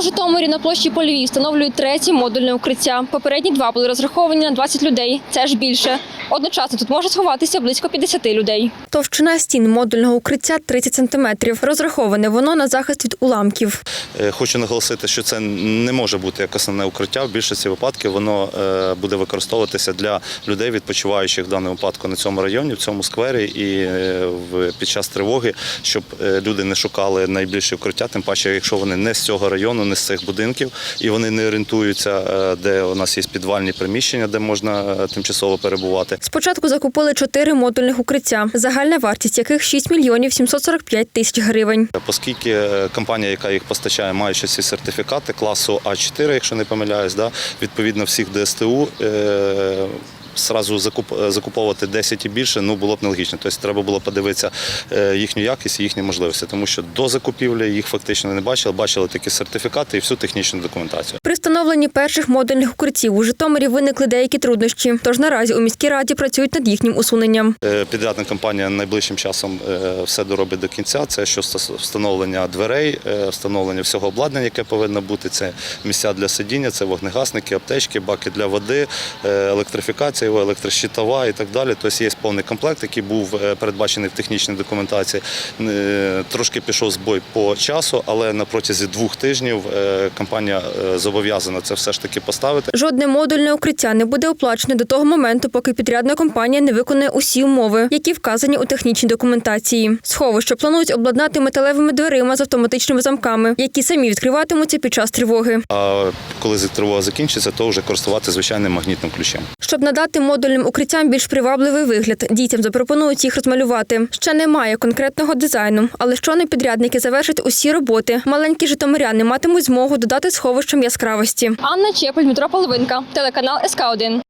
У Житомирі на площі Польовій встановлюють третє модульне укриття. Попередні два були розраховані на 20 людей. Це ж більше. Одночасно тут може сховатися близько 50 людей. Товщина стін модульного укриття 30 сантиметрів. Розраховане воно на захист від уламків. Е, Хочу наголосити, що це не може бути як основне укриття. В більшості випадків воно е, буде використовуватися для людей, відпочиваючих в даному випадку на цьому районі, в цьому сквері і е, в під час тривоги, щоб люди не шукали найбільше укриття. Тим паче, якщо вони не з цього району, не з цих будинків, і вони не орієнтуються, е, де у нас є підвальні приміщення, де можна е, тимчасово перебувати. Спочатку закупили чотири модульних укриття, загальна вартість яких 6 мільйонів 745 тисяч гривень. Оскільки е, компанія, яка їх постачає, маючи ці сертифікати класу А4, якщо не помиляюсь, да, відповідно всіх ДСТУ. Е- Сразу закуп, закуповувати 10 і більше ну було б нелогічно. Тобто треба було подивитися е, їхню якість і їхні можливості, тому що до закупівлі їх фактично не бачили, бачили тільки сертифікати і всю технічну документацію. При встановленні перших модульних укриттів у Житомирі виникли деякі труднощі. Тож наразі у міській раді працюють над їхнім усуненням. Е, Підрядна компанія найближчим часом е, все доробить до кінця. Це що встановлення дверей, е, встановлення всього обладнання, яке повинно бути. Це місця для сидіння, це вогнегасники, аптечки, баки для води, е, електрифікація, його, електрощитова і так далі. Тобто є повний комплект, який був е, передбачений в технічній документації. Е, Трошки пішов збой по часу, але на протязі двох тижнів е, компанія зобов'язана це все ж таки поставити. Жодне модульне укриття не буде оплачене до того моменту, поки підрядна компанія не виконає усі умови, які вказані у технічній документації. Сховище планують обладнати металевими дверима з автоматичними замками, які самі відкриватимуться під час тривоги. А коли тривога закінчиться, то вже користуватися звичайним магнітним ключем. Щоб надати модульним укриттям більш привабливий вигляд, дітям запропонують їх розмалювати. Ще немає конкретного дизайну, але щойно підрядники завершать усі роботи. Маленькі житомиряни матимуть змогу додати сховищам яскравості. Анна Чепель, Дмитро Половинка, телеканал СК 1